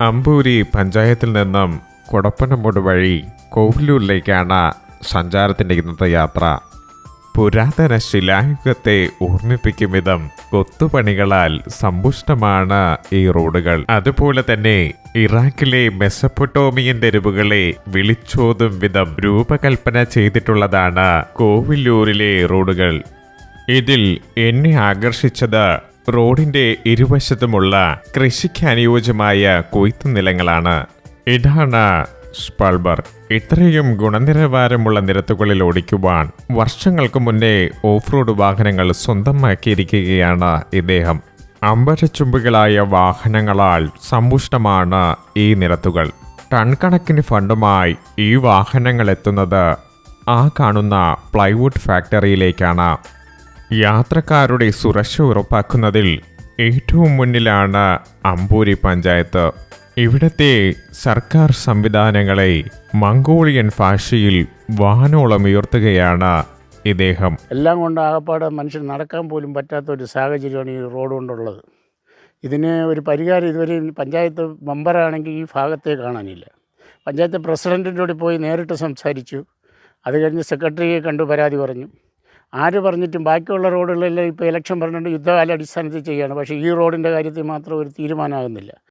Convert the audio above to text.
അമ്പൂരി പഞ്ചായത്തിൽ നിന്നും കുടപ്പനമൂട് വഴി കോവിലൂരിലേക്കാണ് സഞ്ചാരത്തിന്റെ ഇന്നത്തെ യാത്ര. പുരാതന ശിലായുഗത്തെ ഓർമ്മിപ്പിക്കും വിധം കൊത്തുപണികളാൽ സമ്പുഷ്ടമാണ് ഈ റോഡുകൾ. അതുപോലെ തന്നെ ഇറാഖിലെ മെസ്സപ്പൊട്ടോമിയൻ തെരുവുകളെ വിളിച്ചോതും വിധം രൂപകൽപ്പന ചെയ്തിട്ടുള്ളതാണ് കോവിലൂരിലെ റോഡുകൾ. ഇതിൽ എന്നെ ആകർഷിച്ചത് റോഡിന്റെ ഇരുവശത്തുമുള്ള കൃഷിക്ക് അനുയോജ്യമായ കൊയ്ത്തു നിലങ്ങളാണ്. ഇതാണ് സ്പൾബർ. ഇത്രയും ഗുണനിലവാരമുള്ള നിരത്തുകളിൽ ഓടിക്കുവാൻ വർഷങ്ങൾക്ക് മുന്നേ ഓഫ് റോഡ് വാഹനങ്ങൾ സ്വന്തമാക്കിയിരിക്കുകയാണ് ഇദ്ദേഹം. അമ്പരച്ചുമ്പുകളായ വാഹനങ്ങളാൽ സമ്പുഷ്ടമാണ് ഈ നിരത്തുകൾ. ടൺ കണക്കിന് ഫണ്ടുമായി ഈ വാഹനങ്ങൾ എത്തുന്നത് ആ കാണുന്ന പ്ലൈവുഡ് ഫാക്ടറിയിലേക്കാണ്. യാത്രക്കാരുടെ സുരക്ഷ ഉറപ്പാക്കുന്നതിൽ ഏറ്റവും മുന്നിലാണ് അമ്പൂരി പഞ്ചായത്ത്. ഇവിടത്തെ സർക്കാർ സംവിധാനങ്ങളെ മംഗോളിയൻ ഭാഷയിൽ വാനോളം ഉയർത്തുകയാണ് ഇദ്ദേഹം. എല്ലാം കൊണ്ട് ആകപ്പാടെ മനുഷ്യൻ നടക്കാൻ പോലും പറ്റാത്ത ഒരു സാഹചര്യമാണ് ഈ റോഡ് കൊണ്ടുള്ളത്. ഇതിന് ഒരു പരിഹാരം ഇതുവരെ പഞ്ചായത്ത് മെമ്പറാണെങ്കിൽ ഈ ഭാഗത്തെ കാണാനില്ല. പഞ്ചായത്ത് പ്രസിഡന്റിന്റെ കൂടി പോയി നേരിട്ട് സംസാരിച്ചു. അത് കഴിഞ്ഞ് സെക്രട്ടറിയെ കണ്ടു പരാതി പറഞ്ഞു. ആര് പറഞ്ഞിട്ടും ബാക്കിയുള്ള റോഡുകളിലെല്ലാം ഇപ്പോൾ ഇലക്ഷൻ പറഞ്ഞിട്ട് യുദ്ധകാല അടിസ്ഥാനത്തിൽ ചെയ്യുകയാണ്. പക്ഷേ ഈ റോഡിന്റെ കാര്യത്തിൽ മാത്രം ഒരു തീരുമാനമാകുന്നില്ല.